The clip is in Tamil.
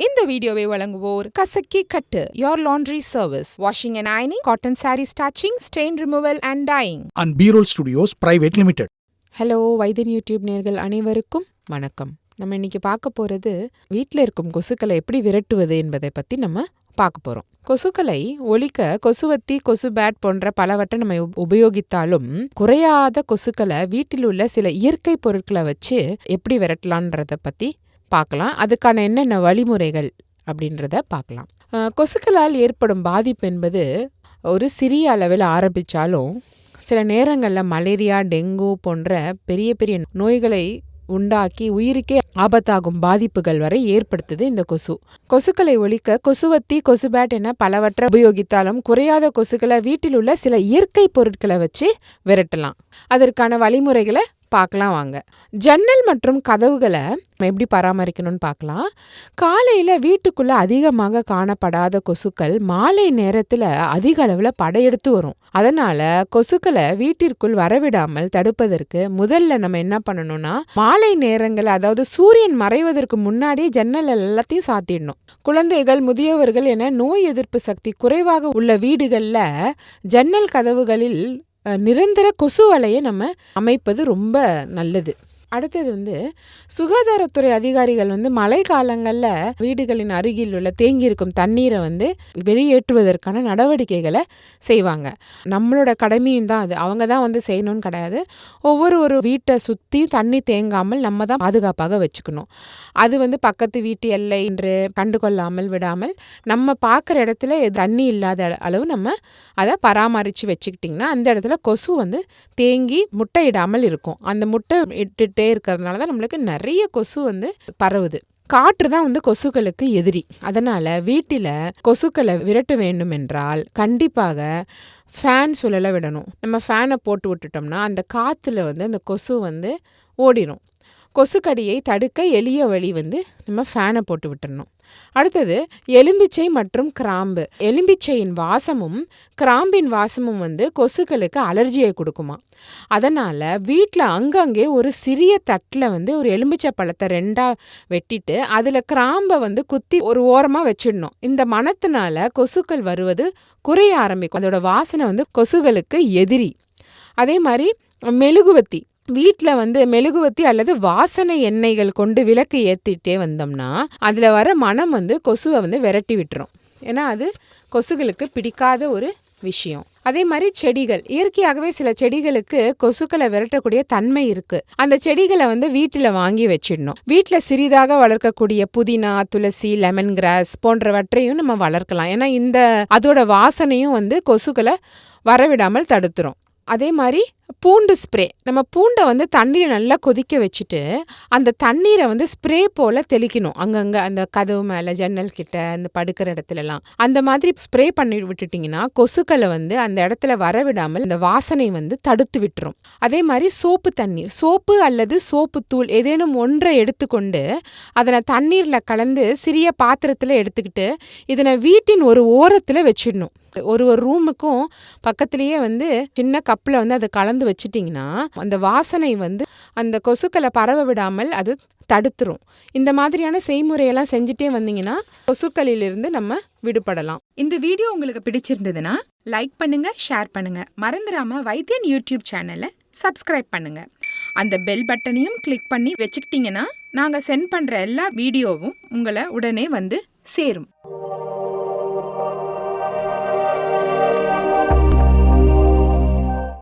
இந்த வீடியோவை வழங்குவோர் Kasakki Kattu your laundry service washing and ironing cotton saree starching stain removal and dyeing and B-Roll Studios Private Limited. Hello Vaithiyan YouTube நேர்கள் அனைவருக்கும் வணக்கம். நம்ம இன்னைக்கு பார்க்க போகிறது வீட்டில் இருக்கும் கொசுக்களை எப்படி விரட்டுவது என்பதை பற்றி நம்ம பார்க்க போகிறோம் கொசுக்களை ஒழிக்க கொசுவத்தி கொசு பேட் போன்ற பலவற்றை நம்ம உப- உபயோகித்தாலும் குறையாத கொசுக்களை வீட்டில் உள்ள சில இயற்கை பொருட்களை வச்சு எப்படி விரட்டலான்றதை பற்றி பார்க்கலாம். அதுக்கான என்னென்ன வழிமுறைகள் அப்படின்றத பார்க்கலாம். கொசுக்களால் ஏற்படும் பாதிப்பு என்பது ஒரு சிறிய அளவில் ஆரம்பித்தாலும் சில நேரங்களில் மலேரியா டெங்கு போன்ற பெரிய பெரிய நோய்களை உண்டாக்கி உயிருக்கே ஆபத்தாகும் பாதிப்புகள் வரை ஏற்படுத்துது இந்த கொசு. கொசுக்களை ஒழிக்க கொசுவத்தி கொசுபேட் என பலவற்றை உபயோகித்தாலும் குறையாத கொசுக்களை வீட்டில் உள்ள சில இயற்கை பொருட்களை வச்சு விரட்டலாம். அதற்கான வழிமுறைகளை பார்க்கலாம் வாங்க. ஜன்னல் மற்றும் கதவுகளை நம்ம எப்படி பராமரிக்கணும்னு பார்க்கலாம். காலையில் வீட்டுக்குள்ளே அதிகமாக காணப்படாத கொசுக்கள் மாலை நேரத்தில் அதிக அளவில் படையெடுத்து வரும். அதனால் கொசுக்களை வீட்டிற்குள் வரவிடாமல் தடுப்பதற்கு முதல்ல நம்ம என்ன பண்ணணும்னா மாலை நேரங்கள் அதாவது சூரியன் மறைவதற்கு முன்னாடி ஜன்னல் எல்லாத்தையும் சாத்திடணும். குழந்தைகள் முதியவர்கள் என நோய் எதிர்ப்பு சக்தி குறைவாக உள்ள வீடுகளில் ஜன்னல் கதவுகளில் நிரந்தர கொசு வலையை நம்ம அமைப்பது ரொம்ப நல்லது. அடுத்தது வந்து சுகாதாரத்துறை அதிகாரிகள் வந்து மழை காலங்களில் வீடுகளின் அருகில் உள்ள தேங்கியிருக்கும் தண்ணீரை வந்து வெளியேற்றுவதற்கான நடவடிக்கைகளை செய்வாங்க. நம்மளோட கடமையும் தான் அது. அவங்க தான் வந்து செய்யணும்னு கிடையாது. ஒவ்வொரு ஒரு வீட்டை சுற்றி தண்ணி தேங்காமல் நம்ம தான் பாதுகாப்பாக வச்சுக்கணும். அது வந்து பக்கத்து வீட்டு எல்லை என்று கண்டுகொள்ளாமல் விடாமல் நம்ம பார்க்குற இடத்துல தண்ணி இல்லாத அளவு நம்ம அதை பராமரித்து வச்சுக்கிட்டிங்கன்னா அந்த இடத்துல கொசு வந்து தேங்கி முட்டையிடாமல் இருக்கும். அந்த முட்டை இட்டுட்டு இருக்கிறதுனால தான் நம்மளுக்கு நிறைய கொசு வந்து பரவுது. காற்று தான் வந்து கொசுக்களுக்கு எதிரி. அதனால் வீட்டில் கொசுக்களை விரட்ட வேண்டும் என்றால் கண்டிப்பாக ஃபேன் சுழல விடணும். நம்ம ஃபேனை போட்டு விட்டுட்டோம்னா அந்த காற்றுல வந்து அந்த கொசு வந்து ஓடிடும் கொசுக்கடியை தடுக்க எளிய வழி வந்து நம்ம ஃபேனை போட்டு விட்டுறணும். அடுத்தது எலும்பிச்சை மற்றும் கிராம்பு. எலும்பிச்சையின் வாசமும் கிராம்பின் வாசமும் வந்து கொசுக்களுக்கு அலர்ஜியை கொடுக்குமா. அதனால் வீட்டில் அங்கங்கே ஒரு சிறிய தட்டில் வந்து ஒரு எலும்பிச்சை பழத்தை ரெண்டாக வெட்டிட்டு அதில் கிராம்பை வந்து குத்தி ஒரு ஓரமாக வச்சிடணும். இந்த மனத்தினால கொசுக்கள் வருவது குறைய ஆரம்பிக்கும். அதோட வாசனை வந்து கொசுகளுக்கு எதிரி. அதே மாதிரி மெழுகுவத்தி. வீட்டில் வந்து மெழுகுவத்தி அல்லது வாசனை எண்ணெய்கள் கொண்டு விளக்கு ஏற்றிட்டே வந்தோம்னா அதில் வர மனம் வந்து கொசுவை வந்து விரட்டி விட்டுரும். ஏன்னா அது கொசுகளுக்கு பிடிக்காத ஒரு விஷயம். அதே மாதிரி செடிகள். இயற்கையாகவே சில செடிகளுக்கு கொசுக்களை விரட்டக்கூடிய தன்மை இருக்கு. அந்த செடிகளை வந்து வீட்டில் வாங்கி வச்சிடணும். வீட்டில் சிறிதாக வளர்க்கக்கூடிய புதினா துளசி லெமன் கிராஸ் போன்றவற்றையும் நம்ம வளர்க்கலாம். ஏன்னா இந்த அதோட வாசனையும் வந்து கொசுக்களை வரவிடாமல் தடுத்துரும். அதே மாதிரி பூண்டு ஸ்ப்ரே. நம்ம பூண்டை வந்து தண்ணியில் நல்லா கொதிக்க வச்சுட்டு அந்த தண்ணீரை வந்து ஸ்ப்ரே போல் தெளிக்கணும். அங்கங்கே அந்த கதவு மேலே ஜன்னல் கிட்ட அந்த படுக்கிற இடத்துலலாம். அந்த மாதிரி ஸ்ப்ரே பண்ணி விட்டுட்டிங்கன்னா கொசுக்களை வந்து அந்த இடத்துல வரவிடாமல் இந்த வாசனை வந்து தடுத்து விட்டுரும். அதே மாதிரி சோப்பு தண்ணீர் சோப்பு அல்லது சோப்பு தூள் ஏதேனும் ஒன்றை எடுத்துக்கொண்டு அதனை தண்ணீரில் கலந்து சிறிய பாத்திரத்தில் எடுத்துக்கிட்டு இதனை வீட்டின் ஒரு ஓரத்தில் வச்சிடணும். ஒரு ஒரு ரூமுக்கும் பக்கத்துலேயே வந்து சின்ன கப்பில் வந்து அதை கலந்து வச்சிட்டிங்கன்னா அந்த வாசனை வந்து அந்த கொசுக்களை பரவ விடாமல் அது தடுத்துரும். இந்த மாதிரியான செய்முறையெல்லாம் செஞ்சுட்டே வந்தீங்கன்னா கொசுக்களிலிருந்து நம்ம விடுபடலாம். இந்த வீடியோ உங்களுக்கு பிடிச்சிருந்ததுன்னா லைக் பண்ணுங்க ஷேர் பண்ணுங்க. மறந்துடாம வைத்தியன் யூடியூப் சேனலை சப்ஸ்கிரைப் பண்ணுங்க. அந்த பெல் பட்டனையும் கிளிக் பண்ணி வச்சுக்கிட்டிங்கன்னா நாங்கள் சென்ட் பண்ணுற எல்லா வீடியோவும் உங்களை உடனே வந்து சேரும்.